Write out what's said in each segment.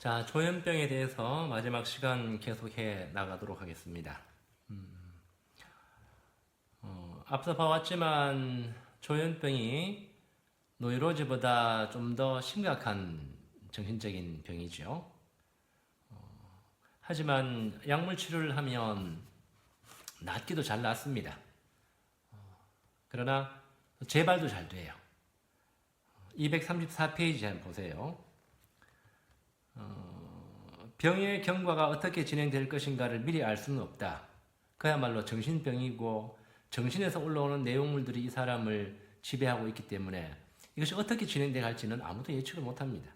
자, 조현병에 대해서 마지막 시간 계속해 나가도록 하겠습니다. 음, 어, 앞서 봐왔지만 조현병이 노이로즈보다 좀 더 심각한 정신적인 병이죠. 어, 하지만 약물 치료를 하면 낫기도 잘 낫습니다. 어, 그러나 재발도 잘 돼요. 234페이지 한번 보세요. 어, 병의 경과가 어떻게 진행될 것인가를 미리 알 수는 없다. 그야말로 정신병이고 정신에서 올라오는 내용물들이 이 사람을 지배하고 있기 때문에 이것이 어떻게 진행돼 갈지는 아무도 예측을 못합니다.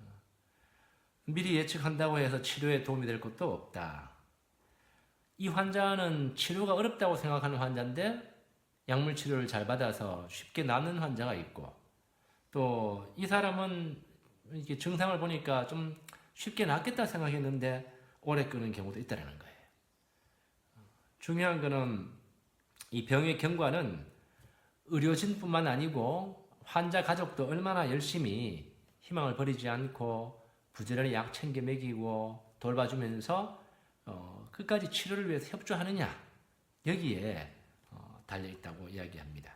어, 미리 예측한다고 해서 치료에 도움이 될 것도 없다. 이 환자는 치료가 어렵다고 생각하는 환자인데 약물 치료를 잘 받아서 쉽게 낫는 환자가 있고 또 이 사람은 이렇게 증상을 보니까 좀 쉽게 낫겠다 생각했는데 오래 끄는 경우도 있다는 거예요. 중요한 거는 이 병의 경과는 의료진뿐만 아니고 환자 가족도 얼마나 열심히 희망을 버리지 않고 부지런히 약 챙겨 먹이고 돌봐주면서 어, 끝까지 치료를 위해서 협조하느냐 여기에 어, 달려 있다고 이야기합니다.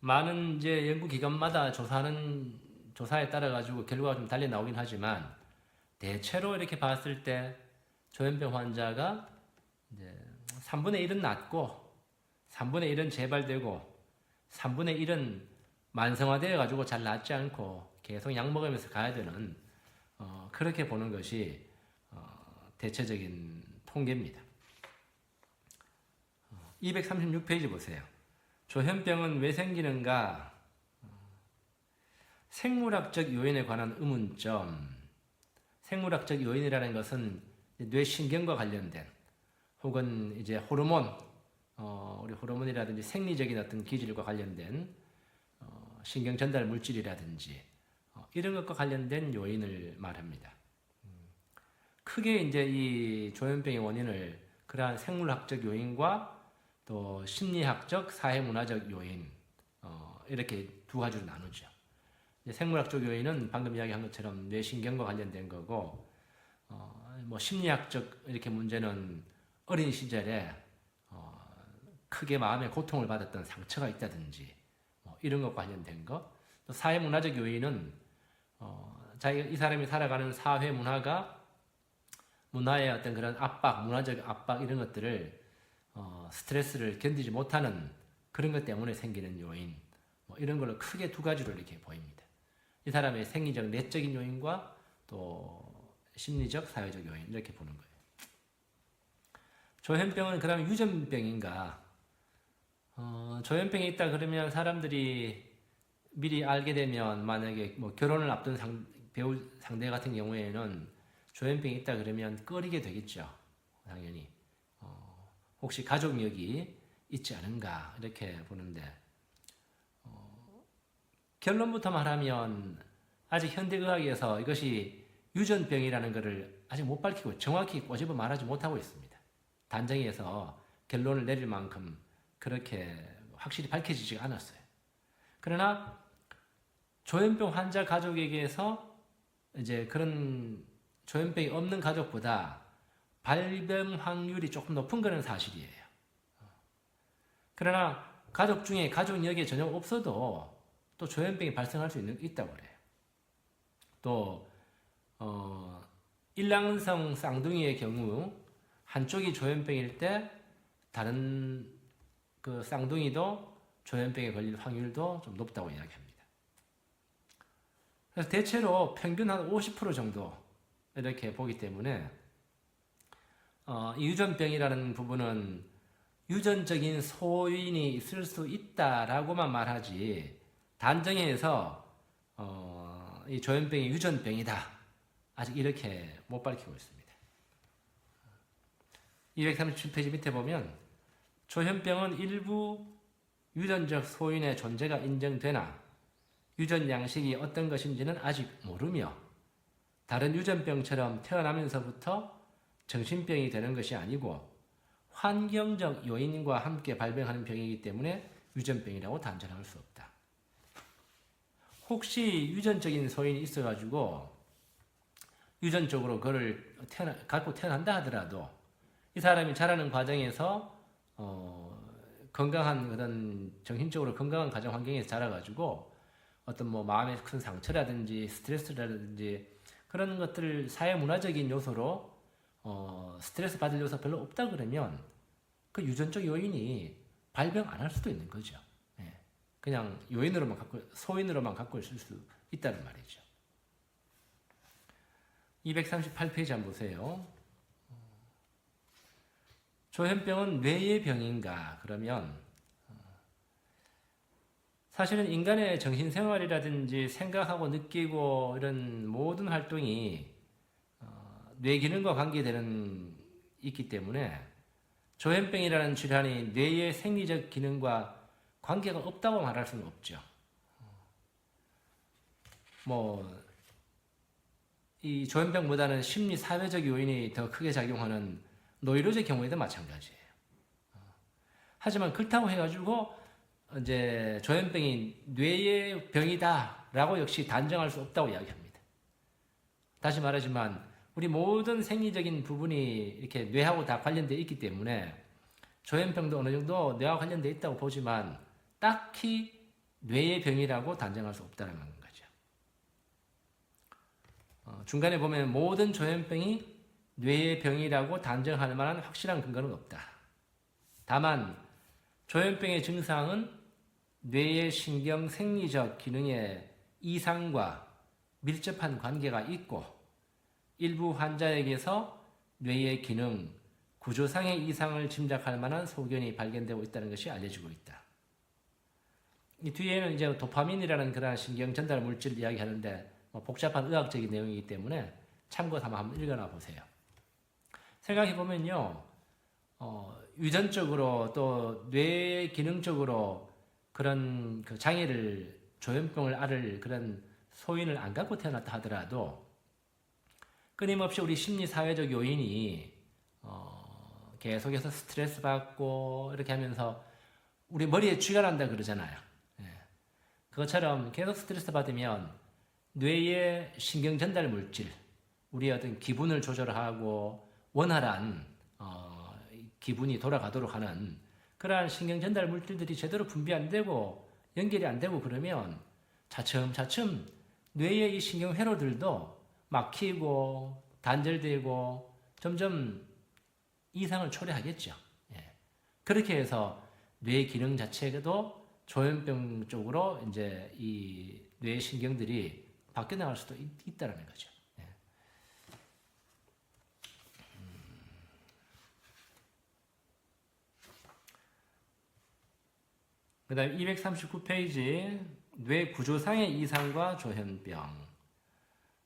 많은 이제 연구 기관마다 조사하는 조사에 따라 가지고 결과가 좀 달리 나오긴 하지만 대체로 이렇게 봤을 때 조현병 환자가 이제 3분의 1은 낫고 3분의 1은 재발되고 3분의 1은 만성화되어 가지고 잘 낫지 않고 계속 약 먹으면서 가야 되는 어, 그렇게 보는 것이 어, 대체적인 통계입니다. 236페이지 보세요. 조현병은 왜 생기는가? 생물학적 요인에 관한 의문점. 생물학적 요인이라는 것은 뇌신경과 관련된 혹은 이제 호르몬, 어, 우리 호르몬이라든지 생리적인 어떤 기질과 관련된 어, 신경 전달 물질이라든지 어, 이런 것과 관련된 요인을 말합니다. 음, 크게 이제 이 조현병의 원인을 그러한 생물학적 요인과 또 심리학적, 사회문화적 요인 어, 이렇게 두 가지로 나누죠. 생물학적 요인은 방금 이야기한 것처럼 뇌신경과 관련된 거고 어, 뭐 심리학적 이렇게 문제는 어린 시절에 어, 크게 마음의 고통을 받았던 상처가 있다든지 뭐 이런 것과 관련된 거. 또 사회 문화적 요인은 어, 자기 이 사람이 살아가는 사회 문화가 문화의 어떤 그런 압박, 문화적 압박 이런 것들을 어, 스트레스를 견디지 못하는 그런 것 때문에 생기는 요인 뭐 이런 걸로 크게 두 가지로 이렇게 보입니다. 이 사람의 생리적 내적인 요인과 또 심리적 사회적 요인 이렇게 보는 거예요. 조현병은 그다음 유전병인가? 어, 조현병이 있다 그러면 사람들이 미리 알게 되면 만약에 뭐 결혼을 앞둔 상, 배우 상대 같은 경우에는 조현병이 있다 그러면 꺼리게 되겠죠. 당연히. 혹시 가족력이 있지 않은가 이렇게 보는데 어, 결론부터 말하면 아직 현대의학에서 이것이 유전병이라는 것을 아직 못 밝히고 정확히 꼬집어 말하지 못하고 있습니다. 단정해서 결론을 내릴 만큼 그렇게 확실히 밝혀지지가 않았어요. 그러나 조현병 환자 가족에게서 이제 그런 조현병이 없는 가족보다 발병 확률이 조금 높은 것은 사실이에요. 그러나 가족 중에 가족력이 전혀 없어도 또 조현병이 발생할 수 있는, 있다고 그래요. 또, 어, 일랑성 쌍둥이의 경우 한쪽이 조현병일 때 다른 그 쌍둥이도 조현병에 걸릴 확률도 좀 높다고 이야기합니다. 그래서 대체로 평균 한 50% 정도 이렇게 보기 때문에 어, 유전병이라는 부분은 유전적인 소인이 있을 수 있다라고만 말하지 단정해서 어, 이 조현병이 유전병이다 아직 이렇게 못 밝히고 있습니다. 237페이지 밑에 보면 조현병은 일부 유전적 소인의 존재가 인정되나 유전 양식이 어떤 것인지는 아직 모르며 다른 유전병처럼 태어나면서부터 정신병이 되는 것이 아니고 환경적 요인과 함께 발병하는 병이기 때문에 유전병이라고 단정할 수 없다. 혹시 유전적인 소인이 있어가지고 유전적으로 그를 태어나, 갖고 태어난다 하더라도 이 사람이 자라는 과정에서 어, 건강한 그런 정신적으로 건강한 가정 환경에서 자라가지고 어떤 뭐 마음의 큰 상처라든지 스트레스라든지 그런 것들 사회 문화적인 요소로 어, 스트레스 받을 요소 별로 없다 그러면 그 유전적 요인이 발병 안 할 수도 있는 거죠. 예. 그냥 요인으로만 갖고 소인으로만 갖고 있을 수 있다는 말이죠. 238페이지 한번 보세요. 조현병은 뇌의 병인가? 그러면 어, 사실은 인간의 정신생활이라든지 생각하고 느끼고 이런 모든 활동이 어, 뇌 기능과 관계되는 있기 때문에 조현병이라는 질환이 뇌의 생리적 기능과 관계가 없다고 말할 수는 없죠. 뭐, 이 조현병보다는 심리 사회적 요인이 더 크게 작용하는 노이로제 경우에도 마찬가지예요. 하지만 그렇다고 해가지고 이제 조현병이 뇌의 병이다라고 역시 단정할 수 없다고 이야기합니다. 다시 말하지만 우리 모든 생리적인 부분이 이렇게 뇌하고 다 관련되어 있기 때문에 조현병도 어느 정도 뇌와 관련되어 있다고 보지만 딱히 뇌의 병이라고 단정할 수 없다는 거죠. 어, 중간에 보면 모든 조현병이 뇌의 병이라고 단정할 만한 확실한 근거는 없다. 다만 조현병의 증상은 뇌의 신경 생리적 기능의 이상과 밀접한 관계가 있고 일부 환자에게서 뇌의 기능, 구조상의 이상을 짐작할 만한 소견이 발견되고 있다는 것이 알려지고 있다. 이 뒤에는 이제 도파민이라는 그러한 신경 전달 물질 이야기하는데 뭐 복잡한 의학적인 내용이기 때문에 참고 삼아 한번 읽어나 보세요. 생각해 보면요, 어, 유전적으로 또 뇌 기능적으로 그런 그 장애를 조현병을 앓을 그런 소인을 안 갖고 태어났다 하더라도 끊임없이 우리 심리 사회적 요인이 어, 계속해서 스트레스 받고 이렇게 하면서 우리 머리에 쥐가 난다 그러잖아요. 예. 그것처럼 계속 스트레스 받으면 뇌의 신경 전달 물질, 우리의 어떤 기분을 조절하고 원활한 어, 기분이 돌아가도록 하는 그러한 신경 전달 물질들이 제대로 분비 안 되고 연결이 안 되고 그러면 차츰차츰 뇌의 이 신경 회로들도 막히고 단절되고 점점 이상을 초래하겠죠. 예. 그렇게 해서 뇌 기능 자체도 조현병 쪽으로 이제 이 뇌 신경들이 바뀌어 나갈 수도 있, 있다는 거죠. 그 다음 239페이지 뇌 구조상의 이상과 조현병.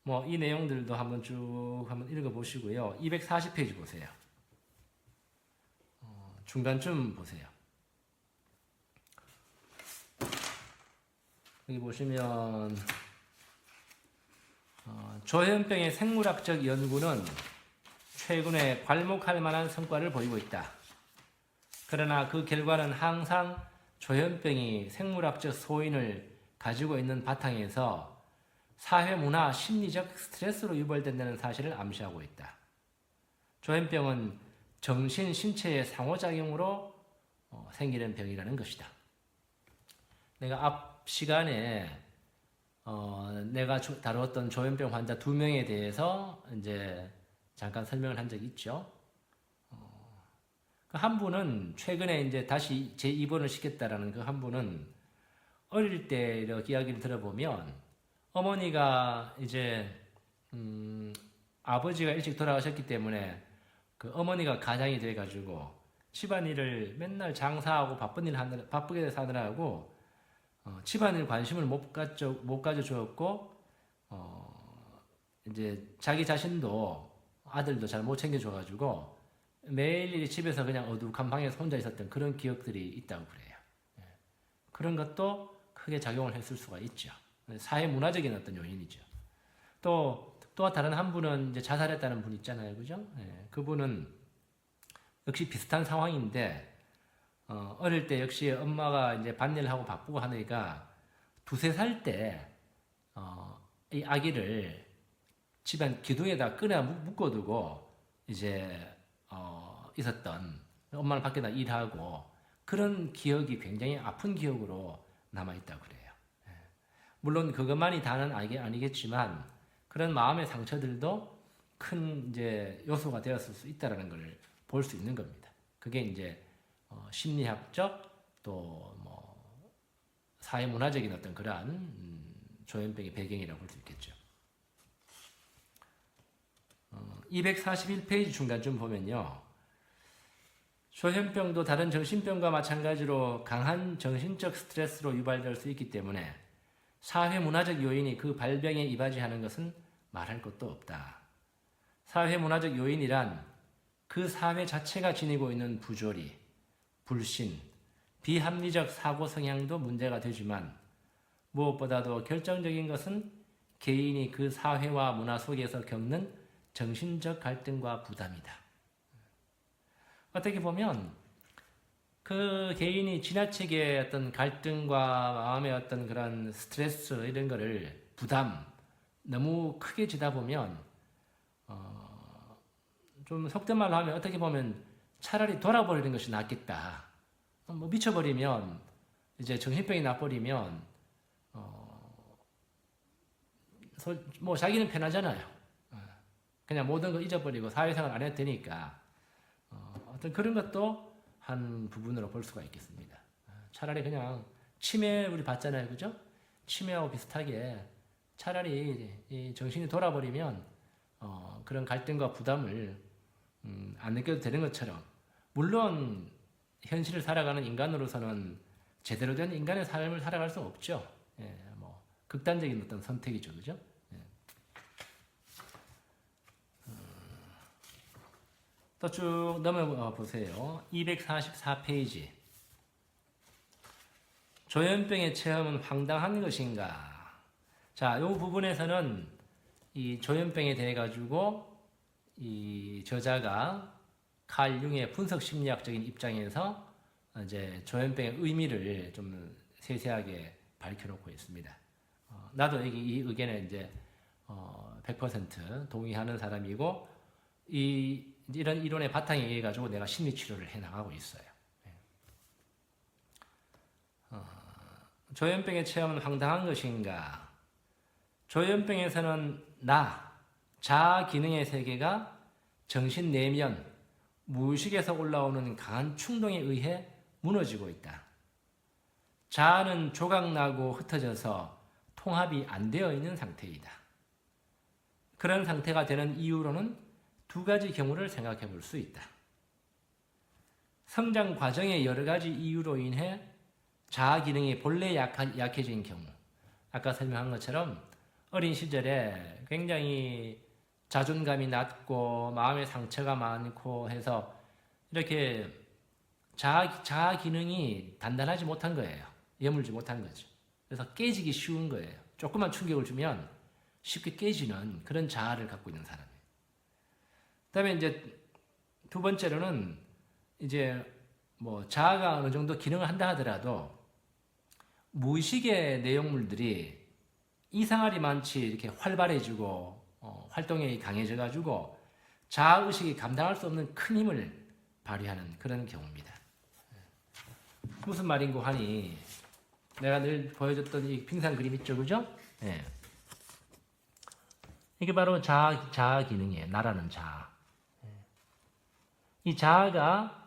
뭐 이 내용들도 한번 쭉 한번 읽어보시고요. 240페이지 보세요. 어, 중간쯤 보세요 여기 보시면 어, 조현병의 생물학적 연구는 최근에 괄목할 만한 성과를 보이고 있다. 그러나 그 결과는 항상 조현병이 생물학적 소인을 가지고 있는 바탕에서 사회 문화 심리적 스트레스로 유발된다는 사실을 암시하고 있다. 조현병은 정신 신체의 상호작용으로 어, 생기는 병이라는 것이다. 내가 앞 시간에 어, 내가 조, 다루었던 조현병 환자 두 명에 대해서 이제 잠깐 설명을 한 적이 있죠. 한 분은 최근에 이제 다시 재입원을 시켰다라는 그 한 분은 어릴 때 이렇게 이야기를 들어보면 어머니가 이제 음, 아버지가 일찍 돌아가셨기 때문에 그 어머니가 가장이 돼가지고 집안일을 맨날 장사하고 바쁜 일 하느라 바쁘게 사느라고 어, 집안일 관심을 못 가져 못 가져 주었고 어, 이제 자기 자신도 아들도 잘 못 챙겨 줘가지고 매일 집에서 그냥 어둑한 방에서 혼자 있었던 그런 기억들이 있다고 그래요. 예. 그런 것도 크게 작용을 했을 수가 있죠. 사회 문화적인 어떤 요인이죠. 또, 또 다른 한 분은 이제 자살했다는 분 있잖아요. 그죠? 예. 그분은 역시 비슷한 상황인데, 어, 어릴 때 역시 엄마가 이제 반일을 하고 바쁘고 하니까 두세 살 때, 어, 이 아기를 집안 기둥에다 끈에 묶- 묶어두고 이제 어, 있었던 엄마는 밖에다 일하고 그런 기억이 굉장히 아픈 기억으로 남아 있다고 그래요. 예. 물론 그것만이 다는 아니- 아니겠지만 그런 마음의 상처들도 큰 이제 요소가 되었을 수 있다라는 걸 볼 수 있는 겁니다. 그게 이제 어, 심리학적 또 뭐 사회 문화적인 어떤 그러한 음, 조현병의 배경이라고 볼 수 있겠죠. 어, 241페이지 중간쯤 보면요. 조현병도 다른 정신병과 마찬가지로 강한 정신적 스트레스로 유발될 수 있기 때문에 사회 문화적 요인이 그 발병에 이바지하는 것은 말할 것도 없다. 사회 문화적 요인이란 그 사회 자체가 지니고 있는 부조리, 불신, 비합리적 사고 성향도 문제가 되지만 무엇보다도 결정적인 것은 개인이 그 사회와 문화 속에서 겪는 정신적 갈등과 부담이다. 어떻게 보면 그 개인이 지나치게 어떤 갈등과 마음의 어떤 그런 스트레스 이런 거를 부담 너무 크게 지다 보면 어, 좀 속된 말로 하면 어떻게 보면 차라리 돌아버리는 것이 낫겠다. 어, 뭐 미쳐버리면 이제 정신병이 나버리면 어, 소- 뭐 자기는 편하잖아요. 어, 그냥 모든 거 잊어버리고 사회생활 안 해도 되니까 어, 어떤 그런 것도 한 부분으로 볼 수가 있겠습니다. 어, 차라리 그냥 치매 우리 봤잖아요, 그죠? 치매하고 비슷하게 차라리 이 정신이 돌아버리면 어, 그런 갈등과 부담을 음, 안 느껴도 되는 것처럼 물론 현실을 살아가는 인간으로서는 제대로 된 인간의 삶을 살아갈 수 없죠. 예, 뭐 극단적인 어떤 선택이죠, 그죠? 예. 또쭉 넘어가 보세요. 244페이지. 조현병의 체험은 황당한 것인가? 자, 이 부분에서는 이 조현병에 대해 가지고 이 저자가 칼 융의 분석 심리학적인 입장에서 이제 조현병의 의미를 좀 세세하게 밝혀놓고 있습니다. 어, 나도 이 의견에 이제 어, 100% 동의하는 사람이고 이 이런 이론의 바탕에 의해 가지고 내가 심리 치료를 해 나가고 있어요. 예. 어, 조현병의 체험은 황당한 것인가? 조현병에서는 나, 자아 기능의 세계가 정신 내면 무의식에서 올라오는 강한 충동에 의해 무너지고 있다. 자아는 조각나고 흩어져서 통합이 안 되어 있는 상태이다. 그런 상태가 되는 이유로는 두 가지 경우를 생각해 볼 수 있다. 성장 과정의 여러 가지 이유로 인해 자아 기능이 본래 약한, 약해진 경우, 아까 설명한 것처럼 어린 시절에 굉장히 자존감이 낮고 마음의 상처가 많고 해서 이렇게 자아, 자아 기능이 단단하지 못한 거예요. 예물지 못한 거죠. 그래서 깨지기 쉬운 거예요. 조그만 충격을 주면 쉽게 깨지는 그런 자아를 갖고 있는 사람이에요. 그다음에 이제 두 번째로는 이제 뭐 자아가 어느 정도 기능을 한다 하더라도 무의식의 내용물들이 이상하리 많지 이렇게 활발해지고 어, 활동이 강해져 가지고 자아 의식이 감당할 수 없는 큰 힘을 발휘하는 그런 경우입니다. 무슨 말인고 하니 내가 늘 보여줬던 이 빙산 그림 있죠, 그죠? 예. 이게 바로 자아, 자아 기능이에요. 나라는 자아. 예. 이 자아가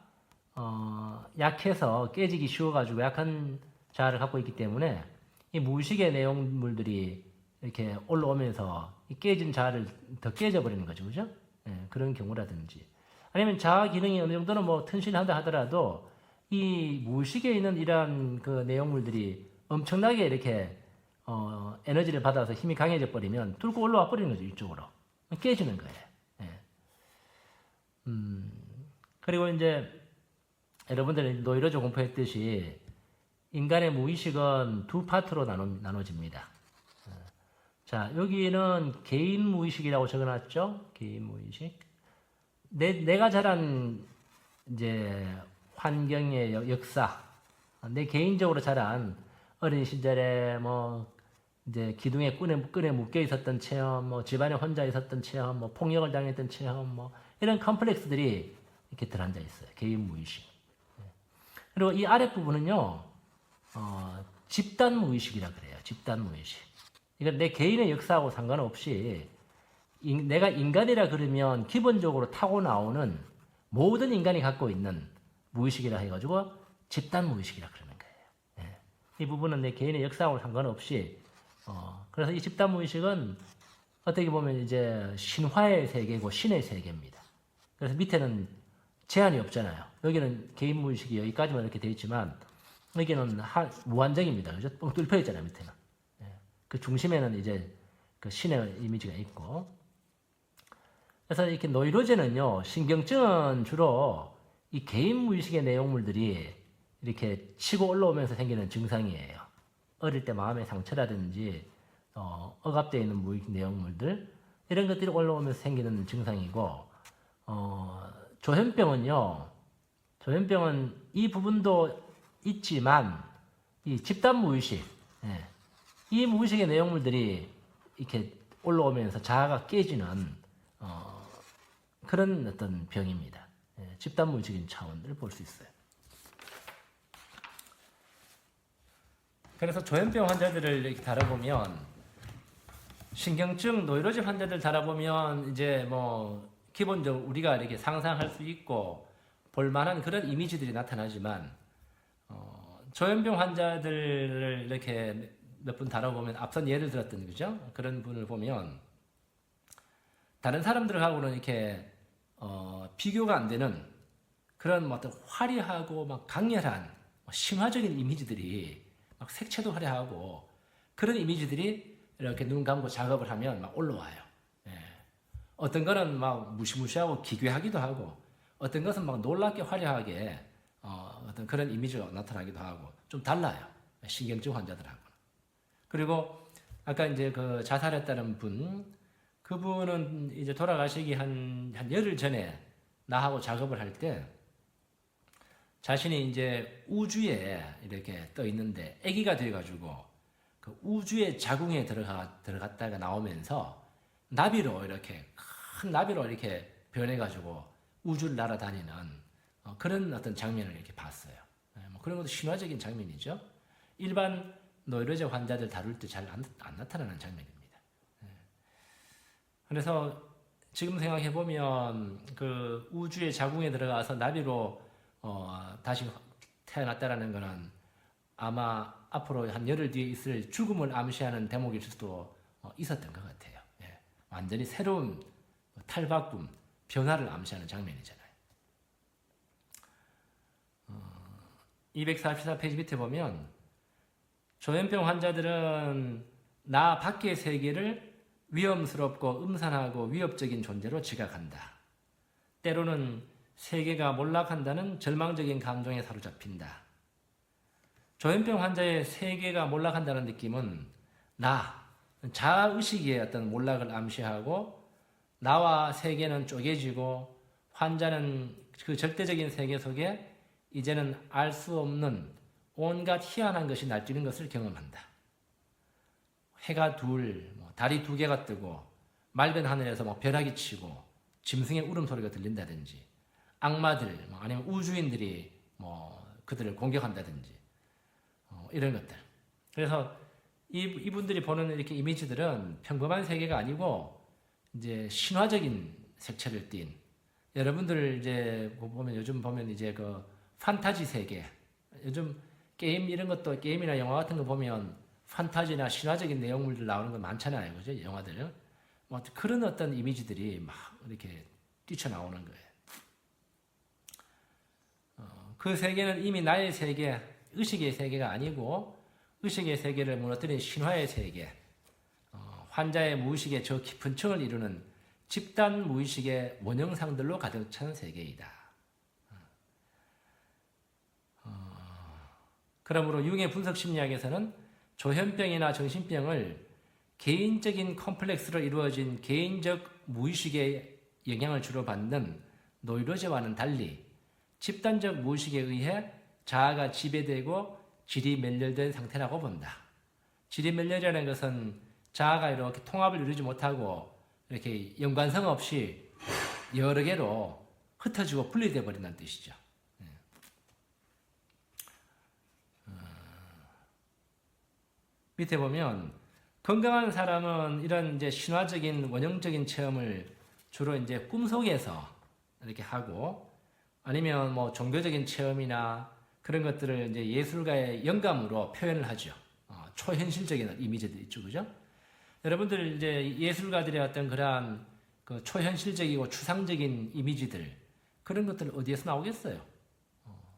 어, 약해서 깨지기 쉬워가지고 약한 자아를 갖고 있기 때문에 이 무의식의 내용물들이 이렇게 올라오면서 이 깨진 자아를 더 깨져버리는 거죠, 그죠? 예, 그런 경우라든지 아니면 자아 기능이 어느 정도는 뭐 튼실한다 하더라도 이 무의식에 있는 이러한 그 내용물들이 엄청나게 이렇게 어, 에너지를 받아서 힘이 강해져 버리면 뚫고 올라와 버리는 거죠 이쪽으로 깨지는 거예요. 예. 음, 그리고 이제 여러분들이 노이로제 공부했듯이 인간의 무의식은 두 파트로 나눠, 나눠집니다. 어, 자 여기는 개인 무의식이라고 적어놨죠. 개인 무의식. 내, 내가 자란 이제 환경의 역- 역사, 내 개인적으로 자란 어린 시절에 뭐 이제 기둥에 끈에, 끈에 묶여 있었던 체험, 뭐 집안에 혼자 있었던 체험, 뭐 폭력을 당했던 체험, 뭐 이런 컴플렉스들이 이렇게 들어앉아 있어요. 개인 무의식. 예. 그리고 이 아랫 부분은요, 어, 집단 무의식이라 그래요. 집단 무의식. 이건 내 개인의 역사하고 상관없이 인- 내가 인간이라 그러면 기본적으로 타고 나오는 모든 인간이 갖고 있는 무의식이라 해가지고 집단 무의식이라 그러는 거예요. 예. 이 부분은 내 개인의 역사하고 상관없이 어, 그래서 이 집단 무의식은 어떻게 보면 이제 신화의 세계고 신의 세계입니다. 그래서 밑에는 제한이 없잖아요. 여기는 개인 무의식이 여기까지만 이렇게 되어 있지만 여기는 하, 무한정입니다. 그죠? 뻥 뚫려 있잖아요, 밑에는. 예. 그 중심에는 이제 그 신의 이미지가 있고. 그래서 이렇게 노이로제는요, 신경증은 주로 이 개인 무의식의 내용물들이 이렇게 치고 올라오면서 생기는 증상이에요. 어릴 때 마음의 상처라든지 어, 억압되어 있는 무의식 내용물들 이런 것들이 올라오면서 생기는 증상이고 어, 조현병은요. 조현병은 이 부분도 있지만 이 집단 무의식, 예, 이 무의식의 내용물들이 이렇게 올라오면서 자아가 깨지는 어, 그런 어떤 병입니다. 예, 집단 무의식인 차원을 볼 수 있어요. 그래서 조현병 환자들을 이렇게 다뤄보면 신경증 노이로제 환자들 다뤄보면 이제 뭐 기본적으로 우리가 이렇게 상상할 수 있고 볼만한 그런 이미지들이 나타나지만 어, 조현병 환자들을 이렇게 몇 분 다뤄보면 앞선 예를 들었던 그죠 그런 분을 보면 다른 사람들하고는 이렇게 어, 비교가 안 되는 그런 뭐 어떤 화려하고 막 강렬한 뭐 심화적인 이미지들이 막 색채도 화려하고 그런 이미지들이 이렇게 눈 감고 작업을 하면 막 올라와요. 예. 어떤 거는 막 무시무시하고 기괴하기도 하고 어떤 것은 막 놀랍게 화려하게 어, 어떤 그런 이미지가 나타나기도 하고 좀 달라요. 신경증 환자들하고는. 그리고 아까 이제 그 자살했다는 분 그분은 이제 돌아가시기 한, 한 열흘 전에 나하고 작업을 할 때 자신이 이제 우주에 이렇게 떠 있는데 아기가 돼가지고 그 우주의 자궁에 들어가 들어갔다가 나오면서 나비로 이렇게 큰 나비로 이렇게 변해가지고 우주를 날아다니는 어, 그런 어떤 장면을 이렇게 봤어요. 예, 뭐 그런 것도 신화적인 장면이죠. 일반 노이로제 환자들 다룰 때 잘 안 나타나는 장면입니다. 예. 그래서 지금 생각해 보면 그 우주의 자궁에 들어가서 나비로 어, 다시 태어났다라는 것은 아마 앞으로 한 열흘 뒤에 있을 죽음을 암시하는 대목일 수도 어, 있었던 것 같아요. 예. 완전히 새로운 탈바꿈, 변화를 암시하는 장면이잖아요. 어, 244페이지 밑에 보면 조현병 환자들은 나 밖의 세계를 위험스럽고 음산하고 위협적인 존재로 지각한다. 때로는 세계가 몰락한다는 절망적인 감정에 사로잡힌다. 조현병 환자의 세계가 몰락한다는 느낌은 나, 자아의식의 어떤 몰락을 암시하고 나와 세계는 쪼개지고 환자는 그 절대적인 세계 속에 이제는 알 수 없는 온갖 희한한 것이 날뛰는 것을 경험한다. 해가 둘, 뭐 달이 두 개가 뜨고 맑은 하늘에서 뭐 벼락이 치고 짐승의 울음소리가 들린다든지 악마들 뭐 아니면 우주인들이 뭐 그들을 공격한다든지 어, 이런 것들. 그래서 이, 이분들이 보는 이렇게 이미지들은 평범한 세계가 아니고 이제 신화적인 색채를 띤 여러분들 이제 보면 요즘 보면 이제 그 판타지 세계 요즘 게임 이런 것도 게임이나 영화 같은 거 보면 판타지나 신화적인 내용물들 나오는 거 많잖아요. 그죠? 영화들. 뭐 그런 어떤 이미지들이 막 이렇게 뛰쳐나오는 거예요. 어, 그 세계는 이미 나의 세계, 의식의 세계가 아니고 의식의 세계를 무너뜨린 신화의 세계, 어, 환자의 무의식의 저 깊은 층을 이루는 집단 무의식의 원형상들로 가득 찬 세계이다. 그러므로 융의 분석 심리학에서는 조현병이나 정신병을 개인적인 컴플렉스로 이루어진 개인적 무의식의 영향을 주로 받는 노이로제와는 달리 집단적 무의식에 의해 자아가 지배되고 질이 멸렬된 상태라고 본다. 지리멸렬이라는 것은 자아가 이렇게 통합을 이루지 못하고 이렇게 연관성 없이 여러 개로 흩어지고 분리되어 버린다는 뜻이죠. 예. 어, 밑에 보면 건강한 사람은 이런 이제 신화적인 원형적인 체험을 주로 이제 꿈속에서 이렇게 하고 아니면 뭐 종교적인 체험이나 그런 것들을 이제 예술가의 영감으로 표현을 하죠. 어, 초현실적인 이미지들 있죠, 그죠? 여러분들 이제 예술가들의 어떤 그러한 그 초현실적이고 추상적인 이미지들 그런 것들 어디에서 나오겠어요? 어,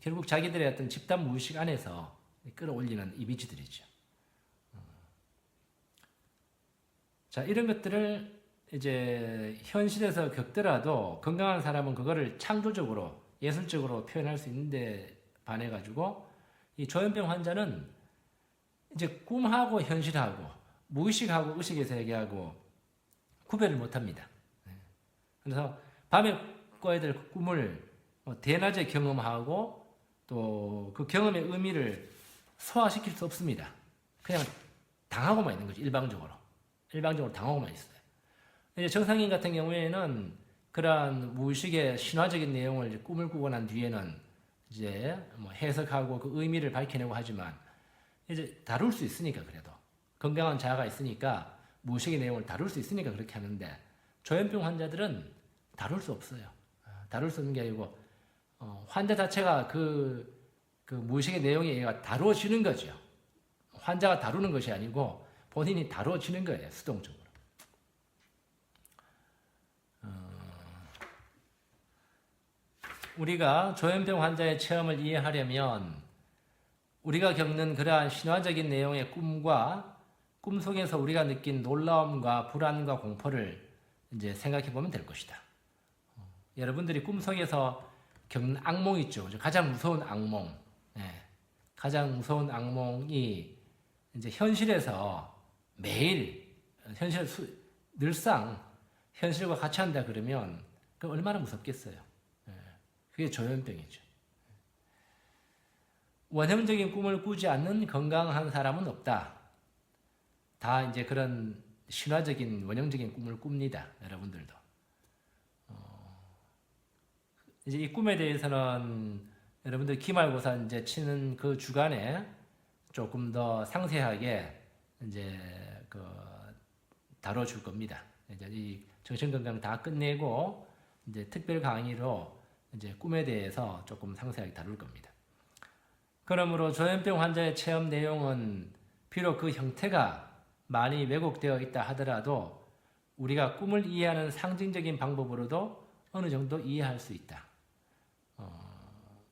결국 자기들의 어떤 집단 무의식 안에서 끌어올리는 이미지들이죠. 어. 자 이런 것들을 이제 현실에서 겪더라도 건강한 사람은 그거를 창조적으로 예술적으로 표현할 수 있는데 반해 가지고 이 조현병 환자는 이제 꿈하고 현실하고 무의식하고 의식의 세계하고 구별을 못 합니다. 네. 그래서 밤에 꿔야 될 꿈을 뭐 대낮에 경험하고 또 그 경험의 의미를 소화시킬 수 없습니다. 그냥 당하고만 있는 거죠. 일방적으로 일방적으로 당하고만 있어요. 이제 정상인 같은 경우에는 그러한 무의식의 신화적인 내용을 꿈을 꾸고 난 뒤에는 이제 뭐 해석하고 그 의미를 밝혀내고 하지만 이제 다룰 수 있으니까 그래도 건강한 자아가 있으니까 무의식의 내용을 다룰 수 있으니까 그렇게 하는데 조현병 환자들은 다룰 수 없어요. 아, 다룰 수 없는 게 아니고 어, 환자 자체가 그, 그 무의식의 얘가 다루어지는 거죠. 환자가 다루는 것이 아니고 본인이 다루어지는 거예요. 수동적으로. 우리가 조현병 환자의 체험을 이해하려면 우리가 겪는 그러한 신화적인 내용의 꿈과 꿈 속에서 우리가 느낀 놀라움과 불안과 공포를 이제 생각해 보면 될 것이다. 어, 여러분들이 꿈 속에서 겪는 악몽 있죠. 가장 무서운 악몽. 네. 가장 무서운 악몽이 이제 현실에서 매일 현실 수, 늘상 현실과 같이 한다 그러면 그 얼마나 무섭겠어요. 그게 조현병이죠. 원형적인 꿈을 꾸지 않는 건강한 사람은 없다. 다 이제 그런 신화적인 원형적인 꿈을 꿉니다. 여러분들도. 어, 이제 이 꿈에 대해서는 여러분들 기말고사 이제 치는 그 주간에 조금 더 상세하게 이제 그 다뤄줄 겁니다. 이제 이 정신건강 다 끝내고 이제 특별 강의로 이제 꿈에 대해서 조금 상세하게 다룰 겁니다. 그러므로 조현병 환자의 체험 내용은 비록 그 형태가 많이 왜곡되어 있다 하더라도 우리가 꿈을 이해하는 상징적인 방법으로도 어느 정도 이해할 수 있다. 어,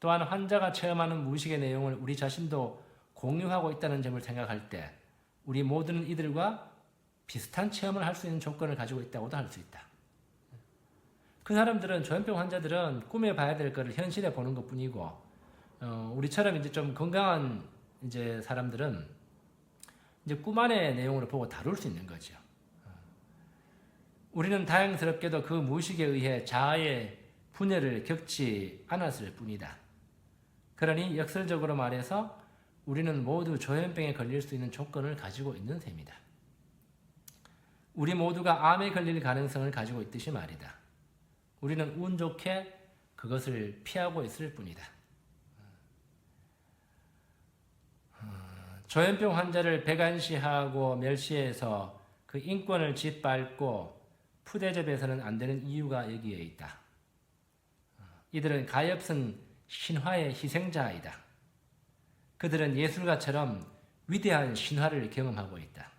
또한 환자가 체험하는 무의식의 내용을 우리 자신도 공유하고 있다는 점을 생각할 때 우리 모두는 이들과 비슷한 체험을 할 수 있는 조건을 가지고 있다고도 할 수 있다. 그 사람들은 조현병 환자들은 꿈에 봐야 될 거를 현실에 보는 것 뿐이고 어, 우리처럼 이제 좀 건강한 이제 사람들은 이제 꿈 안의 내용으로 보고 다룰 수 있는 거죠. 어. 우리는 다행스럽게도 그 무의식에 의해 자아의 분열을 겪지 않았을 뿐이다. 그러니 역설적으로 말해서 우리는 모두 조현병에 걸릴 수 있는 조건을 가지고 있는 셈이다. 우리 모두가 암에 걸릴 가능성을 가지고 있듯이 말이다. 우리는 운 좋게 그것을 피하고 있을 뿐이다. 조현병 환자를 배관시하고 멸시해서 그 인권을 짓밟고 푸대접해서는 안 되는 이유가 여기에 있다. 이들은 가엾은 신화의 희생자이다. 그들은 예술가처럼 위대한 신화를 경험하고 있다.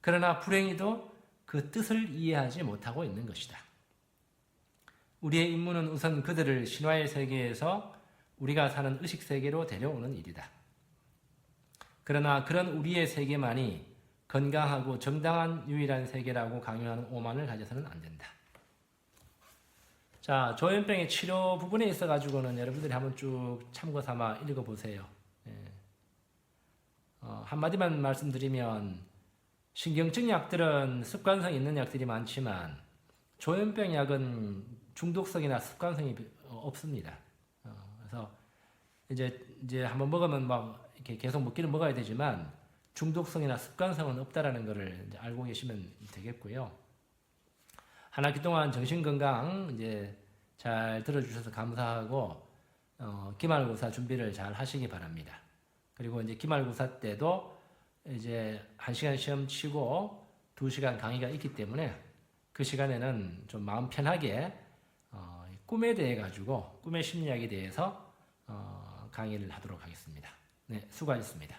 그러나 불행히도 그 뜻을 이해하지 못하고 있는 것이다. 우리의 임무는 우선 그들을 신화의 세계에서 우리가 사는 의식 세계로 데려오는 일이다. 그러나 그런 우리의 세계만이 건강하고 정당한 유일한 세계라고 강요하는 오만을 가져서는 안 된다. 자, 조현병의 치료 부분에 있어 가지고는 여러분들이 한번 쭉 참고 삼아 읽어 보세요. 예. 어, 한마디만 말씀드리면 신경증 약들은 습관성 있는 약들이 많지만 조현병 약은 중독성이나 습관성이 없습니다. 어, 그래서 이제 이제 한번 먹으면 막 이렇게 계속 먹기는 먹어야 되지만 중독성이나 습관성은 없다라는 것을 알고 계시면 되겠고요. 한 학기 동안 정신 건강 이제 잘 들어주셔서 감사하고 어, 기말고사 준비를 잘 하시기 바랍니다. 그리고 이제 기말고사 때도 이제 한 시간 시험 치고 두 시간 강의가 있기 때문에 그 시간에는 좀 마음 편하게 어, 꿈에 대해 가지고 꿈의 심리학에 대해서 어, 강의를 하도록 하겠습니다. 네, 수고하셨습니다.